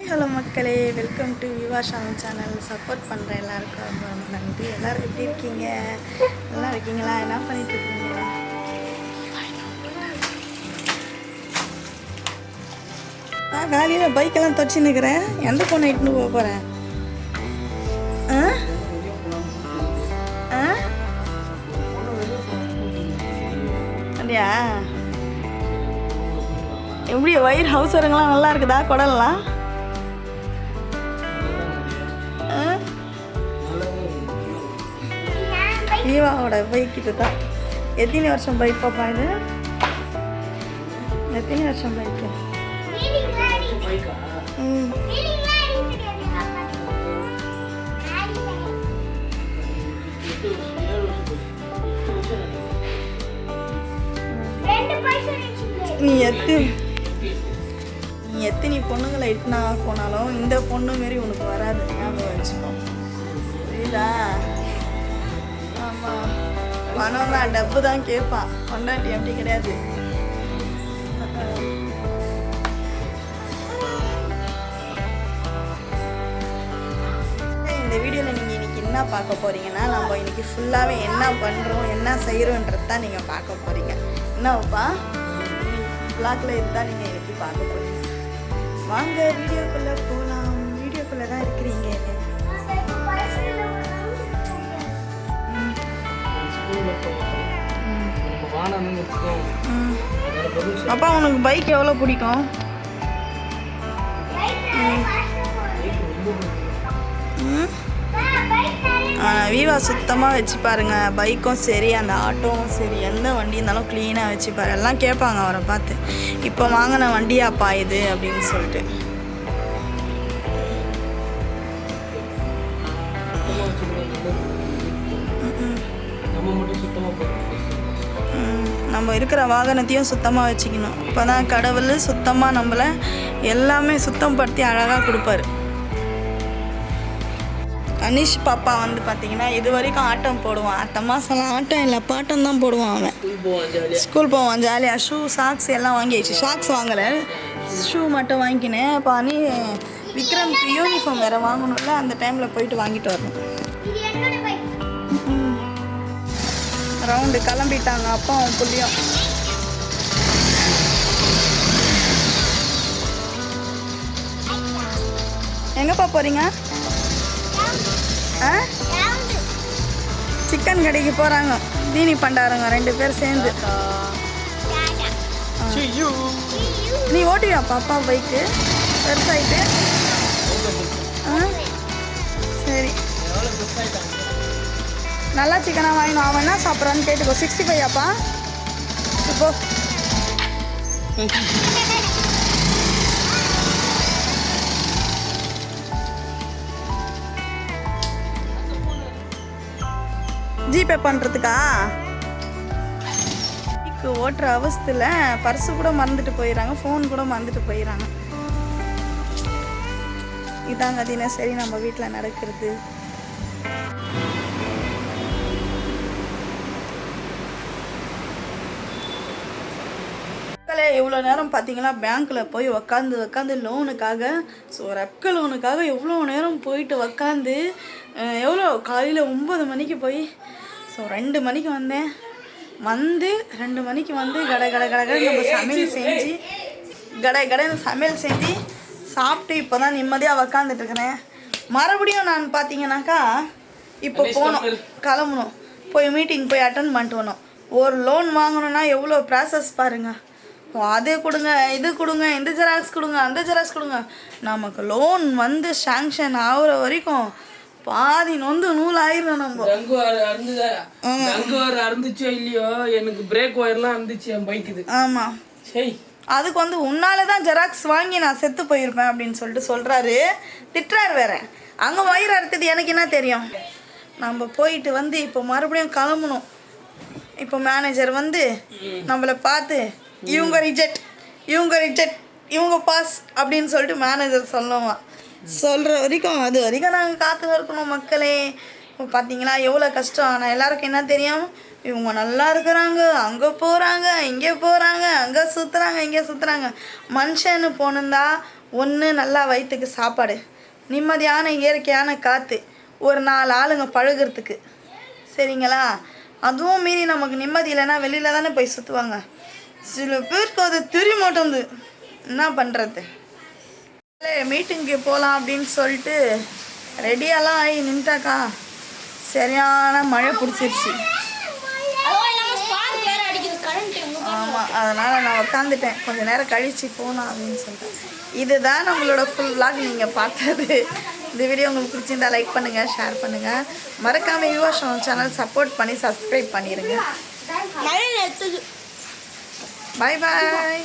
Hello மக்களே welcome to விவா ஷாமி சேனல். சப்போர்ட் பண்ணுற எல்லாருக்கும் ரொம்ப ரொம்ப நன்றி. எல்லோரும் எப்படி இருக்கீங்க? நல்லா இருக்கீங்களா? என்ன பண்ணிட்டு இருக்கீங்க? நான் காலையில் பைக்கெல்லாம் தொடச்சி நிற்கிறேன் எந்த ஃபோனை இட்டுன்னு போக போகிறேன் ஆ? ஆ? அப்படியா? எப்படி ஒயர் ஹவுஸ் வரங்களாம் நல்லா இருக்குதா? குடல்லாம்? ஈவாவோட பைக் இது தான் எத்தனை வருஷம் பைக் பாப்பா இது? எத்தனை வருஷம் பைக்கு ம். நீ எத்து. நீ எத்தனை பொண்ணுங்களை இட்டுனா போனாலும் இந்த பொண்ணு மாரி உனக்கு வராது. ஞாபகம் வச்சுக்கோ. புரியுதா? பணம் தான் டப்பு தான் கேட்பான் கொண்டாட்டி அப்படி கிடையாது. இந்த வீடியோவில் நீங்கள் இன்றைக்கி என்ன பார்க்க போகிறீங்கன்னா நம்ம இன்றைக்கி ஃபுல்லாகவே என்ன பண்ணுறோம் என்ன செய்கிறோன்றது தான் நீங்கள் பார்க்க போகிறீங்க என்னப்பா பிளாக்ல இதுதான் நீங்கள் இன்றைக்கி பார்க்க போகிறீங்க வாங்க வீடியோக்குள்ளே போகலாம் வீடியோக்குள்ளே தான் இருக்கிறீங்க. அப்பா உனக்கு பைக் எவ்வளோ பிடிக்கும்? வீவா சுத்தமாக வச்சு பாருங்க. பைக்கும் சரி அந்த ஆட்டோவும் சரி எந்த வண்டி இருந்தாலும் க்ளீனாக வச்சு பாரு. எல்லாம் கேட்பாங்க அவரை பார்த்து. இப்போ வாங்கின வண்டியாப்பா இது? அப்படின்னு சொல்லிட்டு. ம், நம்ம இருக்கிற வாகனத்தையும் சுத்தமாக வச்சுக்கணும். அப்போ தான் கடவுள் சுத்தமாக நம்மளை எல்லாமே சுத்தம் படுத்தி அழகாக கொடுப்பாரு. அனிஷ் பாப்பா வந்து பார்த்தீங்கன்னா இது வரைக்கும் ஆட்டம் போடுவான். அடுத்த மாதம்லாம் ஆட்டம் இல்லை பாட்டம் தான் போடுவான் அவன். ஸ்கூல் போவான் ஜாலியாக ஷூ சாக்ஸ் எல்லாம் வாங்கியாச்சு. ஷாக்ஸ் வாங்கலை. ஷூ மட்டும் வாங்கிக்கினேன் அப்போ அனி விக்ரம்க்கு யூனிஃபார்ம் வேறு வாங்கணும்ல. அந்த டைமில் போயிட்டு வாங்கிட்டு வரணும். ரவுண்டு கிளம்பிட்டாங்க. அப்பாவும் புள்ளியும். எங்கப்பா போகிறீங்க ஆ? சிக்கன் கடைக்கு போகிறாங்க தீனி பண்டாரங்க ரெண்டு பேர் சேர்ந்து. நீ ஓட்டுவியா பாப்பா பைக்கு பெருசாயிட்டு. நல்லா சிக்கனாக வாங்கினோம் அவன் என்ன சாப்பிட்றான்னு கேட்டுக்கோ. சிக்ஸ்டி ஃபைவ் அப்பா இப்போ ஜிபே பண்ணுறதுக்கா ஓட்டுற அவஸ்தில் பர்ஸு கூட மறந்துட்டு போயிடுறாங்க ஃபோன் கூட மறந்துட்டு போயிடுறாங்க. இதாங்க சரி நம்ம வீட்டில் நடக்கிறது. மக்களே இவ்வளோ நேரம் பார்த்தீங்கன்னா பேங்க்கில் போய் உக்காந்து உக்காந்து லோனுக்காக ஸோ ரெப்க லோனுக்காக எவ்வளோ நேரம் போயிட்டு உக்காந்து எவ்வளோ? காலையில் ஒம்பது மணிக்கு போய் ஸோ ரெண்டு மணிக்கு வந்தேன். வந்து ரெண்டு மணிக்கு வந்து கடை கடை கடை கடை நம்ம சமையல் செஞ்சு கடை கடைன்னு சமையல் செஞ்சு சாப்பிட்டு இப்போ தான் நிம்மதியாக உக்காந்துட்டு இருக்கிறேன். மறுபடியும் நான் பார்த்தீங்கன்னாக்கா இப்போ போகணும் கிளம்பணும் போய் மீட்டிங் போய் அட்டன் பண்ணிட்டு வரணும் ஒரு லோன் வாங்கணும்னா எவ்வளோ ப்ராசஸ் பாருங்க. ஓ, அது கொடுங்க இது கொடுங்க இந்த ஜெராக்ஸ் கொடுங்க அந்த ஜெராக்ஸ் கொடுங்க. நமக்கு லோன் வந்து சாங்ஷன் ஆகுற வரைக்கும் பாதி நொந்து நூல் ஆயிரும் நம்ம. டங்கு அறுந்துதா டங்கு வர அறுந்துச்சோ இல்லையோ எனக்கு பிரேக் ஒயர்லாம் அறுந்துச்சு என் பைக்குது ஆமாம் சரி. அதுக்கு வந்து உன்னால தான் ஜெராக்ஸ் வாங்கி நான் செத்து போயிருப்பேன் அப்படின்னு சொல்லிட்டு சொல்கிறாரு திட்டுறாரு வேற. அங்கே வயிறு அறுத்தது எனக்கு என்ன தெரியும்? நம்ம போயிட்டு வந்து இப்போ மறுபடியும் கிளம்பணும். இப்போ மேனேஜர் வந்து நம்மளை பார்த்து இவங்க ரிஜெக்ட் இவங்க ரிஜெக்ட் இவங்க பாஸ் அப்படின்னு சொல்லிட்டு மேனேஜர் சொல்லுவான் சொல்கிற வரைக்கும் அது வரைக்கும் நாங்கள் காத்து இருக்கணும் மக்களே. இப்போ பார்த்தீங்களா எவ்வளோ கஷ்டம். ஆனால் எல்லாருக்கும் என்ன தெரியும்? இவங்க நல்லா இருக்கிறாங்க. அங்கே போகிறாங்க இங்கே போகிறாங்க அங்கே சுற்றுறாங்க இங்கே சுற்றுறாங்க மனுஷன்னு போனிருந்தா ஒன்று நல்லா வயிற்றுக்கு சாப்பாடு. நிம்மதியான இயற்கையான காற்று ஒரு நாலு ஆளுங்க பழகிறதுக்கு. சரிங்களா? அதுவும் மீறி நமக்கு நிம்மதி இல்லைன்னா வெளியில் தானே போய் சுற்றுவாங்க சில பேருக்கு அது தெரிய மாட்டேங்குது. என்ன பண்ணுறது மீட்டிங்க்கு போகலாம் அப்படின்னு சொல்லிட்டு ரெடியெல்லாம் ஆகி நின்ட்டாக்கா சரியான மழை பிடிச்சிருச்சு. ஆமாம் அதனால் நான் உட்காந்துட்டேன் கொஞ்சம் நேரம் கழித்து போகலாம் அப்படின்னு சொல்லிட்டு. இதுதான் நம்மளோட ஃபுல் விளாக் நீங்கள் பார்த்தது. இந்த வீடியோ உங்களுக்கு பிடிச்சிருந்தா லைக் பண்ணுங்கள் ஷேர் பண்ணுங்கள் மறக்காமல் யுவா சேனல் சப்போர்ட் பண்ணி சப்ஸ்கிரைப் பண்ணிடுங்க மழை நேரத்துக்கு பாய் பாய்